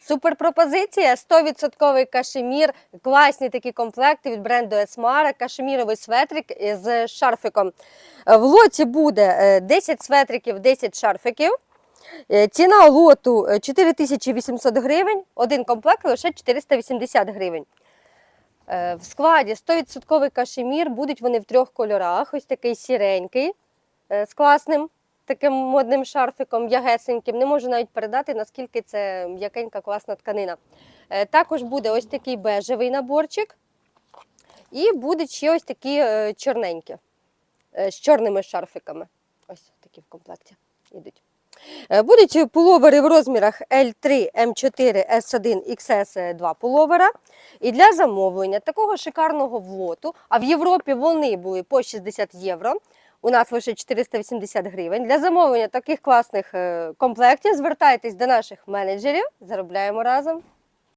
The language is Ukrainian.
Супер пропозиція, 100% кашемір, класні такі комплекти від бренду Esmara, кашеміровий светрик з шарфиком. Е, В лоті буде е, 10 светриків, 10 шарфиків. Е, Ціна лоту е, 4800 гривень, один комплект лише 480 гривень. Е, В складі 100% кашемір, будуть вони в трьох кольорах. Ось такий сіренький е, з класним таким модним шарфиком, ягесеньким. Не можу навіть передати, наскільки це м'якенька класна тканина. Е, Також буде ось такий бежевий наборчик. І будуть ще ось такі е, чорненькі е, з чорними шарфиками. Ось такі в комплекті йдуть. Будуть пуловери в розмірах L3, M4, S1, XS2 пуловера. І для замовлення такого шикарного влоту, а в Європі вони були по 60 євро, у нас лише 480 гривень. Для замовлення таких класних е, комплектів звертайтесь до наших менеджерів, заробляємо разом.